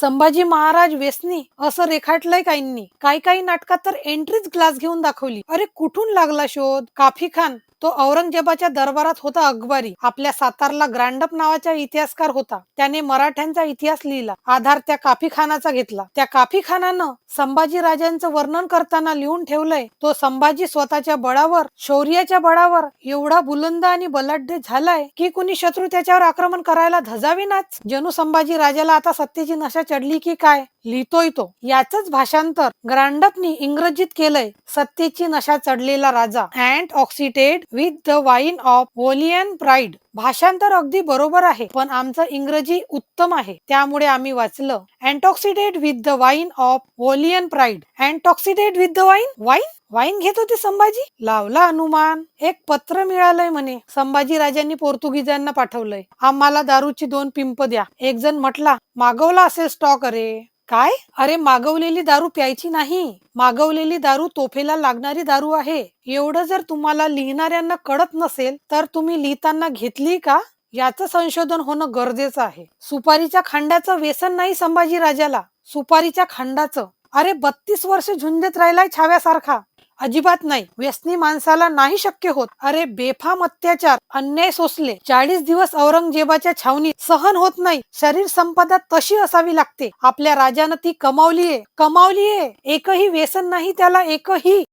संभाजी महाराज व्यसनी असं रेखाटलंय काहींनी. काही काही नाटकात तर एंट्रीच ग्लास घेऊन दाखवली. अरे कुठून लागला शोध? काफी खान. तो औरंगजेबाच्या दरबारात होता अकबरी. आपल्या सातारला ग्रांडप नावाचा इतिहासकार होता. त्याने मराठ्यांचा इतिहास लिहिला. आधार त्या काफी खानाचा घेतला. त्या काफी खानानं संभाजी राजांचं वर्णन करताना लिहून ठेवलंय तो संभाजी स्वतःच्या बळावर शौर्याच्या बळावर एवढा बुलंद आणि बलाढ्य झालाय की कुणी शत्रू त्याच्यावर आक्रमण करायला धजावीनाच? जणू संभाजी राजाला आता सत्तेची नशा चढली की काय? लिहितोय तो. याच भाषांतर ग्रांडपनी इंग्रजीत केलंय. सत्तेची नशा चढलेला राजा. And intoxicated with the wine of holian pride भाषांतर अगदी बरोबर आहे पण आमचं इंग्रजी उत्तम आहे. त्यामुळे आम्ही वाचलं. Intoxicated with the wine of holian pride intoxicated with the wine wine wine घेत होते संभाजी? लावला अनुमान. एक पत्र मिळालंय म्हणे. संभाजी राजांनी पोर्तुगीजांना पाठवलंय. आम्हाला दारूची दोन पिंप द्या. एक जण म्हटला मागवला असेल स्टॉक अरे. काय? अरे मागवलेली दारू प्यायची नाही. मागवलेली दारू तोफेला लागणारी दारू आहे. एवढं जर तुम्हाला लिहिणाऱ्यांना कळत नसेल तर तुम्ही लिहिताना घेतली का? याचं संशोधन होणं गरजेचं आहे. सुपारीच्या खांड्याचं व्यसन नाही संभाजी राजाला सुपारीच्या खांडाचं. अरे बत्तीस वर्ष झुंजत राहिलाय छाव्यासारखा. अजिबात नाही. व्यसनी माणसाला नाही शक्य होत. अरे बेफाम अत्याचार. अन्याय सोसले. चाळीस दिवस औरंगजेबाच्या छावणीत सहन होत नाही. शरीर संपदा तशी असावी लागते. आपल्या राजानं ती कमावलीये. कमावलीये. एकही व्यसन नाही त्याला एकही